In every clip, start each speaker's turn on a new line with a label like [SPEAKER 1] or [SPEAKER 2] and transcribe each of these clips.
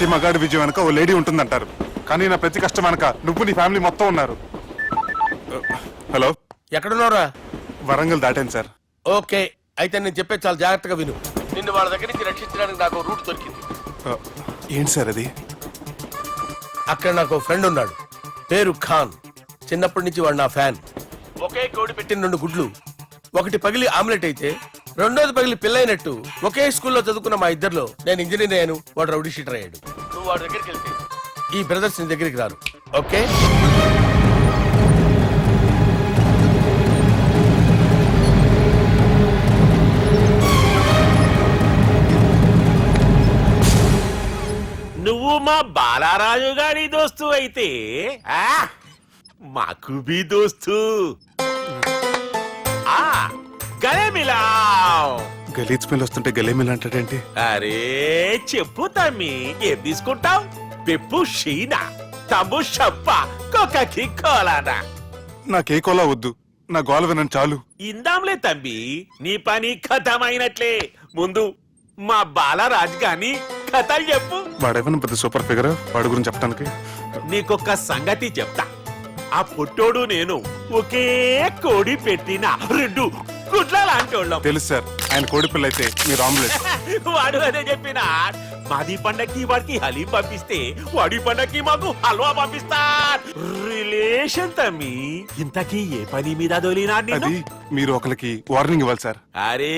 [SPEAKER 1] ప్రతి మగాడి విజయం వెనక ఓ లేడీ ఉంటుందంటారు. కానీ నా ప్రతి కష్టం వెనక నువ్వు నీ ఫ్యామిలీ మొత్తం ఉన్నారు. హలో?
[SPEAKER 2] ఎక్కడున్నారా
[SPEAKER 1] వరంగల్ దాటాను సార్.
[SPEAKER 2] ఓకే అయితే నేను చెప్పే చాలా జాగ్రత్తగా విను. నిన్ను వాళ్ళ దగ్గర నుంచి రక్షించడానికి నాకు ఓ రూట్ దొరికింది.
[SPEAKER 1] ఆ, ఏంటి సార్ అది?
[SPEAKER 2] అక్కడ నాకు ఓ ఫ్రెండ్ ఉన్నాడు. పేరు ఖాన్. చిన్నప్పటి నుంచి వాడు నా ఫ్యాన్. ఒకే కోడి పెట్టిన రెండు గుడ్లు. ఒకటి పగిలి ఆమ్లెట్ అయితే రెండోది పగిలి పిల్లైనట్టు ఒకే స్కూల్లో చదువుకున్న మా ఇద్దరిలో నేను ఇంజనీర్ అయ్యాను వాడు రౌడీ షీటర్ అయ్యాడు. నువ్వు వాడి దగ్గరికి వెళ్తే. ఈ బ్రదర్స్ నీ దగ్గరికి రారు ఓకే?
[SPEAKER 3] నువ్వు మా బాలారాజు గారి దోస్తు అయితే ఆ, మాకు బి దోస్తు. గలే మిలావ్.
[SPEAKER 1] గలీజ్ స్మెల్ వస్తుంటే గలేమిల్ అంటాడేంటి?
[SPEAKER 3] అరే చెప్పు తమ్మి ఏం తీసుకుంటావు? పెప్పు షీనా తమ్ము షప్ప కొకకి కోలానా.
[SPEAKER 1] నాకే కోలా వద్దు నా గోల వినండి చాలు.
[SPEAKER 3] ఇందాంలే తమ్మి నీ పని కథమైనట్లే. ముందు మా బాలరాజ్ గాని కథలు చెప్పు.
[SPEAKER 1] వాడేమన్నా పెద్ద సూపర్ ఫిగర్? వాడి గురించి చెప్పడానికి
[SPEAKER 3] నీకొక సంగతి చెప్తా. ఆ పుట్టోడు నేను ఒకే కోడి పెట్టిన రెండు గుడ్ల లాంటోళ్ళం
[SPEAKER 1] తెలుసు సార్. ఆయన కోడి పిల్ల అయితే మీరు ఆమ్లెట్
[SPEAKER 3] వాడు అదే చెప్పిన. మాది పండక్కి వాడికి హలీం పంపిస్తే వాడి పండక్కి మాకు హల్వా పంపిస్తా. రిలేషన్ తమ్మి ఇంతకీ ఏ పని మీద దొలినా
[SPEAKER 1] అది మీరు ఒకరికి వార్నింగ్ ఇవ్వాలి సార్.
[SPEAKER 3] అరే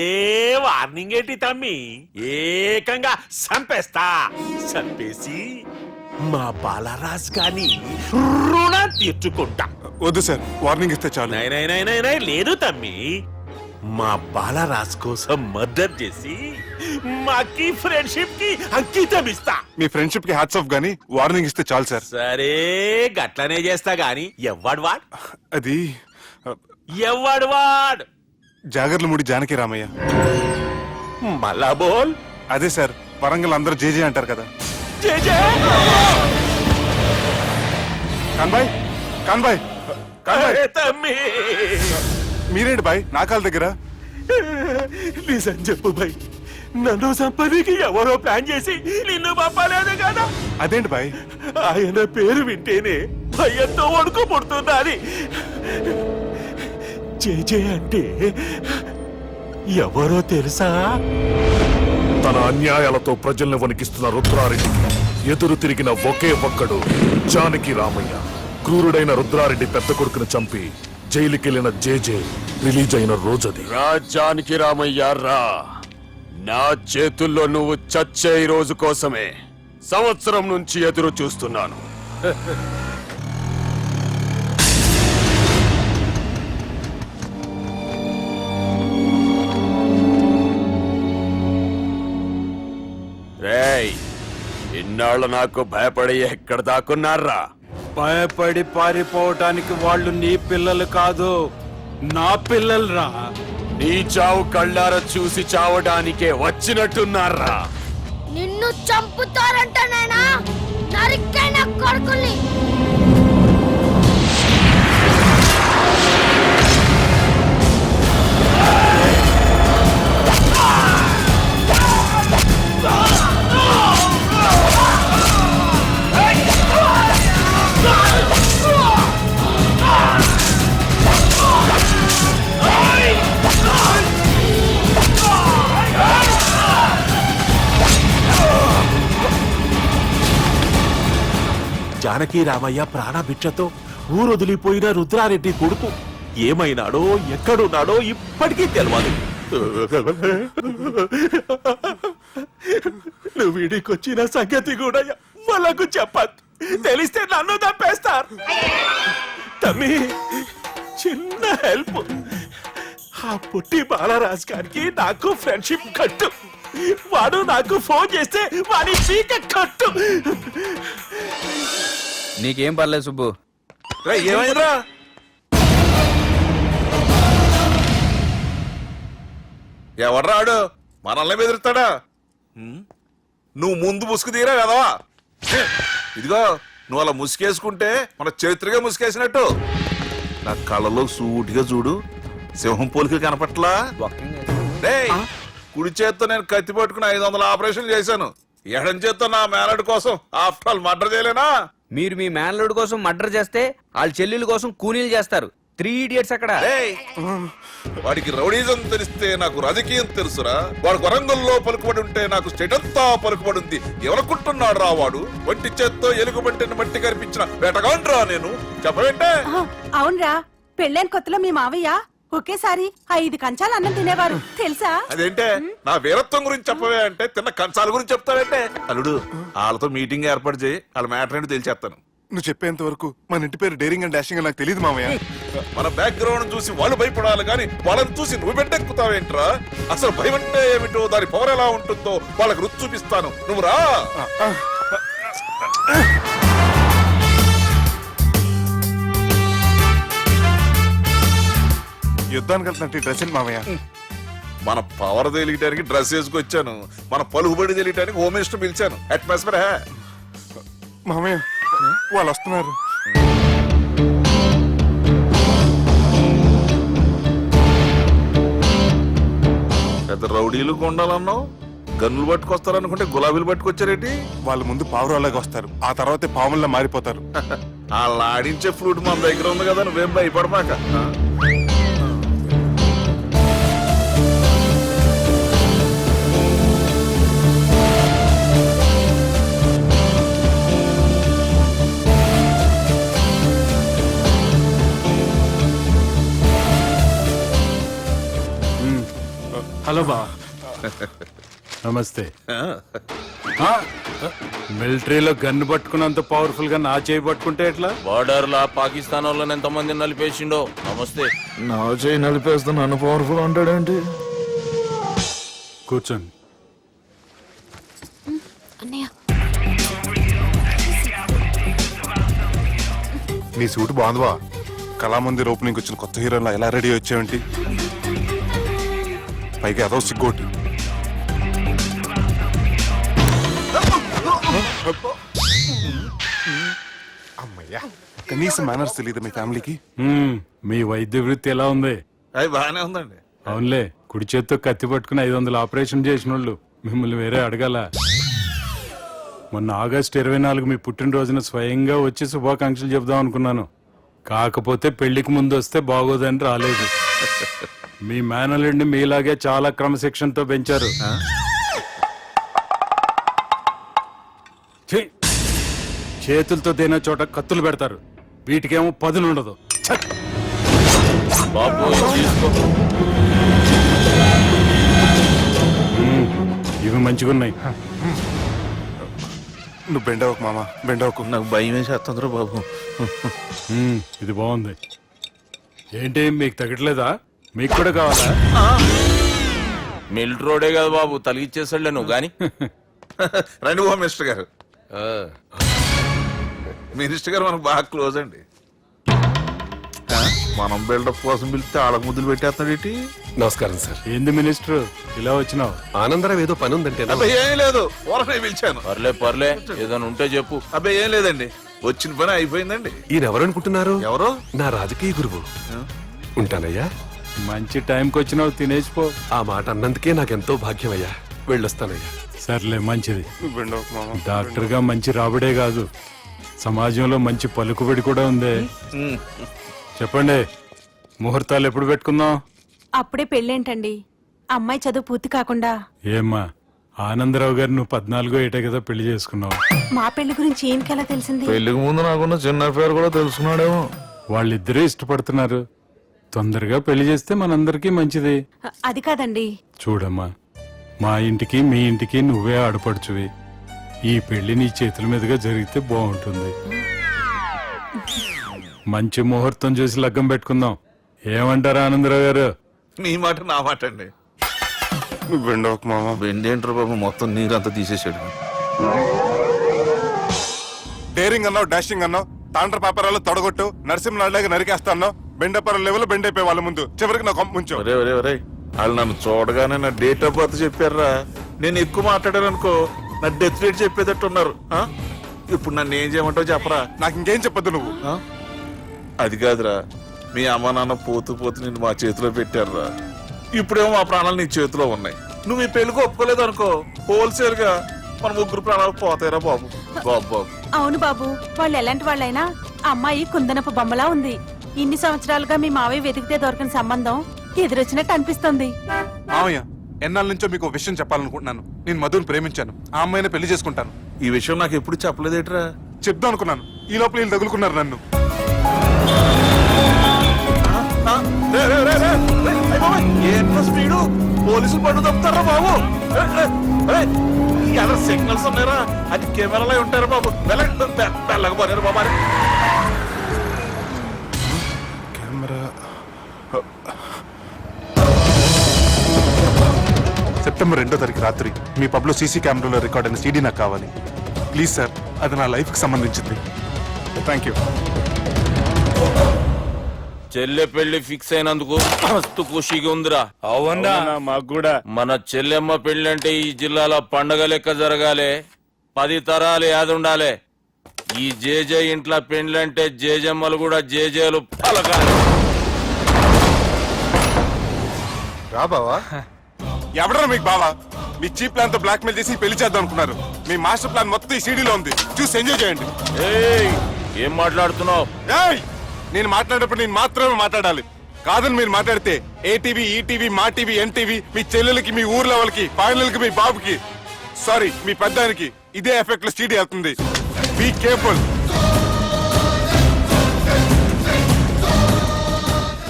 [SPEAKER 3] వార్నింగ్ ఏంటి తమ్మి? ఏకంగా సంపేస్తా. సంపేసి మా బాలరాజ్ గాని రుణం తీర్చుకుంటా.
[SPEAKER 1] వద్దు సార్ వార్నింగ్ ఇస్తే చాలు.
[SPEAKER 3] నై నై నై నై నై లేదు తమ్మి. మా బాలరాజ్ కోసం మర్డర్ చేసి మాకి ఫ్రెండ్షిప్కి అంకితం ఇస్తా.
[SPEAKER 1] మీ ఫ్రెండ్షిప్కి హ్యాట్స్ ఆఫ్ గానీ వార్నింగ్ ఇస్తే చాలు సార్.
[SPEAKER 3] సరే గట్లనే చేస్తా గాని ఎవ్వడు వాడ్?
[SPEAKER 1] అది
[SPEAKER 3] ఎవ్వడు వాడ్?
[SPEAKER 1] జాగర్లమూడి జానకి రామయ్య.
[SPEAKER 3] మళ్ళా బోల్?
[SPEAKER 1] అదే సార్ వరంగల్ అందరూ జేజే అంటారు కదా.
[SPEAKER 3] జే జే
[SPEAKER 1] కాన్బాయ్ కాన్బాయ్. కాన్బాయ్
[SPEAKER 3] తమ్మి!
[SPEAKER 1] మీరేంటి బాయ్? నా కాళ్ళ దగ్గర?
[SPEAKER 3] నిజం చెప్పు భయ్ నన్ను సంపదికి ఎవరో ప్లాన్ చేసి నిన్ను పంపలేదు కదా.
[SPEAKER 1] అదేంటి బాయ్?
[SPEAKER 3] ఆయన పేరు వింటేనే భయంతో వణుకు పుడుతున్నది జేజే అంటే ఎవరో తెలుసా?
[SPEAKER 4] తన అన్యాయాలతో ప్రజల్ని వణికిస్తున్న రుద్రారెడ్డికి ఎదురు తిరిగిన ఒకే ఒక్కడు జానకి రామయ్య. క్రూరుడైన రుద్రారెడ్డి పెద్ద కొడుకును చంపి జైలుకెళ్ళిన జేజే రిలీజ్ అయిన రోజది.
[SPEAKER 5] రాజ్యానికి రామయ్య రా. నా చేతుల్లో నువ్వు చచ్చే ఈ రోజు కోసమే సంవత్సరం నుంచి ఎదురు చూస్తున్నాను. రేయ్ ఇన్నాళ్ళు నాకు భయపడి ఎక్కడ దాక్కున్నారా
[SPEAKER 6] భయపడి పారిపోవటానికి వాళ్ళు నీ పిల్లలు కాదు నా పిల్లలరా.
[SPEAKER 5] నీ చావు కళ్ళార చూసి చావడానికే వచ్చినట్టున్నారా?
[SPEAKER 7] నిన్ను చంపుతారంట నేనా నరికైన కొడుకుల్ని.
[SPEAKER 3] జానకి రామయ్య ప్రాణభిక్షతో ఊరొదిలిపోయిన రుద్రారెడ్డి కొడుకు. ఏమైనాడో ఎక్కడున్నాడో ఇప్పటికీ తెలియదు నువ్వు వీడికొచ్చిన సంగతి కూడా వాళ్ళకు చెప్పద్దు తెలిస్తే నన్ను తప్పేస్తారు. తమ్మి చిన్న హెల్ప్. ఆ పుట్టి బాలరాజ్ గారికి నాకు ఫ్రెండ్షిప్ కట్టు. వాడు నాకు ఫోన్ చేస్తే వాడి చీక కట్టు.
[SPEAKER 6] నీకేం పర్లేదు సుబ్బు.
[SPEAKER 3] ఏమైందిరా?
[SPEAKER 8] ఎవడ్రాడు మనల్ని బెదిరిస్తాడా? నువ్వు ముందు ముసుగు తీరా కదవా ఇదిగో నువ్వు అలా ముసుకేసుకుంటే మన చరిత్రగా ముసుకేసినట్టు నా కళ్ళలో సూటిగా చూడు. సింహం పోలికలు కనపట్లా? కుడి చేత్తో నేను కత్తి పట్టుకుని ఐదు వందల ఆపరేషన్ చేశాను. ఎడం చేత్తో నా మేనడు కోసం ఆఫ్టర్ ఆల్ మర్డర్ చేయలేనా?
[SPEAKER 9] మీరు మీ మేనలుడి కోసం మర్డర్ చేస్తే వాళ్ళ చెల్లెల కోసం కూనీలు చేస్తారు. త్రీ ఇడియట్స్ అక్కడ.
[SPEAKER 8] ఏయ్! వాడికి రౌడీజం తెలిస్తే నాకు రాజకీయం తెలుసురా. వాడు వరంగల్లో పలుకుబడి ఉంటే నాకు స్టేట్ అంతా పలుకుబడి ఉంది. ఎవరనుకుంటున్నాడు రా వాడు? వంటి చేత్తో ఎలుగుబంటిని మట్టి కనిపించిన వేటగాండ్రా నేను. చెప్పవేంటే?
[SPEAKER 10] అవునరా. పెళ్ళైన కొత్తలో మీ మావయ్య ఒకేసారి ఐదు కంచాలు అన్నం తినేవారు. తెలుసా?
[SPEAKER 8] అదేంటే? నా వీరత్వం గురించి చెప్పవే అంటే తిన్న కంచాల గురించి చెప్తావేంటే? అల్లుడు వాళ్ళతో మీటింగ్ ఏర్పాటు చేయి. వాళ్ళ మ్యాటర్ ఏంటి తెలిచేస్తాను.
[SPEAKER 1] నువ్వు చెప్పేంత వరకు మన ఇంటి పేరు డేరింగ్ అండ్ డాషింగ్ అని నాకు తెలియదు మామయ్య.
[SPEAKER 8] మన బ్యాక్గ్రౌండ్ చూసి వాళ్ళు భయపడాలి కానీ వాళ్ళని చూసి నువ్వు బిడ్డెక్కుతావేంట్రా అసలు భయం అంటే ఏమిటో దాని పవర్ ఎలా ఉంటుందో వాళ్ళకి రుచి చూపిస్తాను. నువ్వు రా.
[SPEAKER 1] యుద్ధానికి వెళ్తున్నట్టు డ్రెస్ మామయ్య
[SPEAKER 8] మన పవర్ తెలియటానికి డ్రెస్ వేసుకొచ్చాను. మన పలుకుబడి తెలియటానికి హోమ్ మినిస్టర్ పిలిచాను. Atmosphere hey.
[SPEAKER 1] మామయ్య వాళ్ళు వస్తున్నారు.
[SPEAKER 8] పెద్ద రౌడీలు కొండాలన్నావు? గన్నులు పట్టుకొస్తారనుకుంటే గులాబీలు పట్టుకొచ్చారేంటి?
[SPEAKER 1] వాళ్ళ ముందు పావురాలాగా వస్తారు. ఆ తర్వాతే పాముల్లా మారిపోతారు.
[SPEAKER 8] వాళ్ళ ఆడించే ఫ్లూట్ మన దగ్గర ఉంది కదా నువ్వేం భయపడమాక?
[SPEAKER 6] హలో బా. నమస్తే. మిలిటరీలో గన్ను పట్టుకున్నంత పవర్ఫుల్గా నా చేయి పట్టుకుంటే ఎట్లా?
[SPEAKER 5] బార్డర్ లా పాకిస్తాన్ వాళ్ళని ఎంతమంది నలిపేసిండో. నమస్తే.
[SPEAKER 4] నా చేయి నలిపేస్తే నన్ను పవర్ఫుల్ అంటాడేంటి
[SPEAKER 6] కూర్చోండి.
[SPEAKER 1] నీ సూట్ బాగుందివా కళామందిర్ ఓపెనింగ్ వచ్చిన కొత్త హీరోలా ఎలా రెడీ వచ్చావేంటి పైగా అదో సిగ్గోటి. అమ్మయ్యా. కనీసం మేనర్స్ తెలియదు మీ ఫ్యామిలీకి?
[SPEAKER 6] మ్మ్, మీ వైద్య వృత్తి ఎలా ఉంది?
[SPEAKER 8] అది బాగానే ఉందండి.
[SPEAKER 6] అవునులే కుడి చేత్తో కత్తి పట్టుకుని ఐదు వందలు ఆపరేషన్ చేసిన వాళ్ళు మిమ్మల్ని వేరే అడగాల. మొన్న ఆగస్ట్ ఇరవై నాలుగు మీ పుట్టినరోజున స్వయంగా వచ్చి శుభాకాంక్షలు చెబుదాం అనుకున్నాను. కాకపోతే పెళ్ళికి ముందు వస్తే బాగోదని రాలేదు. మీ మేనల్లుడిని మీలాగే చాలా క్రమశిక్షణతో పెంచారు! చేతులతో తినే చోట కత్తులు పెడతారు. వీటికేమో పదులు ఉండదు. ఇవి మంచిగున్నాయి.
[SPEAKER 1] నువ్వు బెండవకు మామ బెండవకు.
[SPEAKER 8] నాకు భయం వేసేస్తుందిరా బాబు.
[SPEAKER 6] ఇది బాగుంది. ఏంటి మీకు తగ్గట్లేదా? మీకు కూడా కావాలా?
[SPEAKER 5] మిలిటరీ రోడే కదా బాబు తలిగిచ్చేసాడులే నువ్వు గాని.
[SPEAKER 8] రండి హోమ్ మినిస్టర్ గారు. మినిస్టర్ గారు మనకు బాగా క్లోజ్ అండి. ఆ, మనం బిల్డప్ కోసం పిలిస్తే ఆళ్ళకు ముద్దులు పెట్టేస్తాడేంటి
[SPEAKER 11] నమస్కారం సార్.
[SPEAKER 6] ఏంది మినిస్టర్? ఇలా వచ్చినావు?
[SPEAKER 11] ఆనందరావు ఏదో పని ఉందంటే
[SPEAKER 8] అబ్బాయి ఏం లేదు. ఊరనే పిలిచాను.
[SPEAKER 5] పర్లే పర్లే. ఏదైనా ఉంటే చెప్పు.
[SPEAKER 8] అబ్బాయి ఏం లేదండి. వచ్చిన పని అయిపోయిందండి.
[SPEAKER 11] ఈయన ఎవరు అనుకుంటున్నారు?
[SPEAKER 8] ఎవరు?
[SPEAKER 11] నా రాజకీయ గురువు. ఉంటానయ్యా?
[SPEAKER 6] మంచి టైంకి వచ్చినావు తినేసిపో.
[SPEAKER 11] ఆ మాట అన్నందుకే నాకెంతో భాగ్యమయ్యా. వెళ్ళొస్తానయ్యా.
[SPEAKER 6] సర్లే మంచిది.
[SPEAKER 1] నువ్వు బెండవకు మామ
[SPEAKER 6] డాక్టర్గా మంచి రాబడే కాదు. సమాజంలో మంచి పలుకుబడి కూడా ఉంది. చెప్పండి ముహూర్తాలు ఎప్పుడు పెట్టుకుందాం?
[SPEAKER 10] అప్పుడే పెళ్ళేంటండి? అమ్మాయి చదువు పూర్తి కాకుండా.
[SPEAKER 6] ఏమ్మా ఆనందరావు గారు నువ్వు పద్నాలుగో ఏటే కదా పెళ్ళి చేసుకున్నావు.
[SPEAKER 10] మా పెళ్ళి గురించి ఈయనకెలా తెలిసింది?
[SPEAKER 4] పెళ్ళికి ముందు నాకున్న చిన్న పేరు కూడా తెలుసుకున్నాడేమో.
[SPEAKER 6] వాళ్ళిద్దరే ఇష్టపడుతున్నారు. తొందరగా పెళ్ళి చేస్తే మనందరికీ మంచిది.
[SPEAKER 10] అ- అది కాదండి.
[SPEAKER 6] చూడమ్మా మా ఇంటికి మీ ఇంటికి నువ్వే ఆడపడుచువి. ఈ పెళ్ళి నీ చేతుల మీదుగా జరిగితే బాగుంటుంది. మంచి ముహూర్తం చూసి లగ్గం పెట్టుకుందాం. ఏమంటారా ఆనందరావు గారు?
[SPEAKER 8] మీ మాట నా మాట అండి
[SPEAKER 1] మామ
[SPEAKER 8] వెండేంట్రా బాబు మొత్తం నీరంతా తీసేసాడు
[SPEAKER 1] డేరింగ్ అన్నావు డాషింగ్ అన్నావు తాండ్ర పాపరాలు తొడగొట్టు నరసింహనాడులాగా నరికేస్తా అన్నావు. బెండపర లెవెల్ బెండ్ అయిపోయి వాళ్ళ ముందు. చివరికి నా కొంప ముంచావు
[SPEAKER 8] ఒరే ఒరే ఒరే వాళ్ళు నన్ను చూడగానే నా డేట్ ఆఫ్ బర్త్ చెప్పారా నేను ఎక్కువ మాట్లాడాను అనుకో నా డెత్ రేట్ చెప్పేటట్టు ఉన్నారు ఆ? ఇప్పుడు నన్ను ఏం చేయమంటావు చెప్పరా?
[SPEAKER 1] నాకు ఇంకేం చెప్పొద్దు నువ్వు.
[SPEAKER 8] ఆ? అది కాదురా. మీ అమ్మ నాన్న పోతూ పోతూ నిన్ను మా చేతిలో పెట్టారురా. ఇప్పుడేమో మా ప్రాణాలు నీ చేతిలో ఉన్నాయి. నువ్వు ఈ పెళ్ళికి ఒప్పుకోలేదు అనుకో హోల్సేల్గా మన ముగ్గురు ప్రాణాలు పోతాయిరా బాబు బాబు బాబు.
[SPEAKER 10] అవును బాబు వాళ్ళు ఎలాంటి వాళ్ళైనా అమ్మాయి కుందనపు బొమ్మలా ఉంది. ఇన్ని సంవత్సరాలుగా మీ మావయ్య వెతికితే దొరకని సంబంధం ఎదురొచ్చినట్టు అనిపిస్తుంది.
[SPEAKER 1] మామయ్య ఎన్నాళ్ళ నుంచో మీకు ఒక విషయం చెప్పాలనుకుంటున్నాను. నేను మధుని ప్రేమించాను. ఆ అమ్మాయిని పెళ్ళి చేసుకుంటాను.
[SPEAKER 8] ఈ విషయం నాకు ఎప్పుడు చెప్పలేదేట్రా?
[SPEAKER 1] చెప్దాం అనుకున్నాను. ఈ లోపల వీళ్ళు తగులుకున్నారు నన్ను.
[SPEAKER 8] స్పీడు? పోలీసులు పన్ను తప్పుతారా బాబు? రే, రే, రే, ఈ అలా సిగ్నల్స్ ఉన్నారా అది కెమెరాలో ఉంటారా బాబు. వెళ్ళండి వెళ్ళకపోయారు బాబు
[SPEAKER 1] సెప్టెంబర్ రెండో తారీఖు రాత్రి మీ పబ్లో సీసీ కెమెరాలో రికార్డ్ అయిన సీడీ నాకు కావాలి. ప్లీజ్ సార్ అది నా లైఫ్కి సంబంధించింది. Thank you.
[SPEAKER 5] చెల్లె పెళ్ళి ఫిక్స్ అయినందుకు మస్తు ఖుషిగా ఉందిరా.
[SPEAKER 6] అవునా? మాకు కూడా.
[SPEAKER 5] మన చెల్లెమ్మ పెళ్ళి అంటే ఈ జిల్లాలో పండగ లెక్క జరగాలి పది తరాలు యాదుండాలి ఈ జేజే ఇంట్లో పెండ్లంటే జేజమ్మలు కూడా జేజేలు పలకాలి.
[SPEAKER 1] రా బావా. ఎవడరా మీకు బావా? మీ చీప్ ప్లాన్తో బ్లాక్ మెయిల్ చేసి పెళ్ళి చేద్దాం అనుకున్నారు. మీ మాస్టర్ ప్లాన్ మొత్తం ఈ సీడీలో ఉంది. చూసి ఎంజాయ్ చేయండి.
[SPEAKER 5] ఏయ్ ఏం మాట్లాడుతున్నావు?
[SPEAKER 1] ఏయ్ నేను మాట్లాడేటప్పుడు నేను మాత్రమే మాట్లాడాలి. కాదని మీరు మాట్లాడితే ATV ETV Maa TV NTV మీ చెల్లెలకి మీ ఊర్లో వాళ్ళకి ఫైనల్కి మీ బాబుకి. సారీ మీ పెద్దానికి ఇదే ఎఫెక్ట్లో స్టీడీ అవుతుంది be careful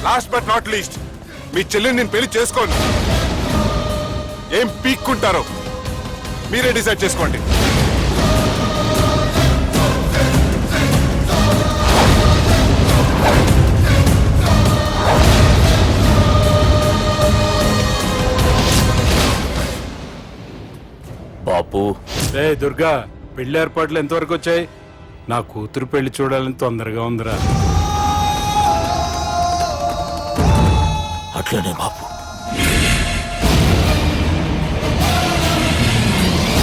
[SPEAKER 1] last but not least మీ చెల్లిని నేను పెళ్ళి చేసుకోను. ఏం పీక్కుంటారో మీరే డిసైడ్ చేసుకోండి.
[SPEAKER 5] బాపు.
[SPEAKER 6] రే దుర్గా పెళ్ళి ఏర్పాట్లు ఎంతవరకు వచ్చాయి? నా కూతురు పెళ్ళి చూడాలని తొందరగా ఉందిరా.
[SPEAKER 5] అట్లనే బాపు.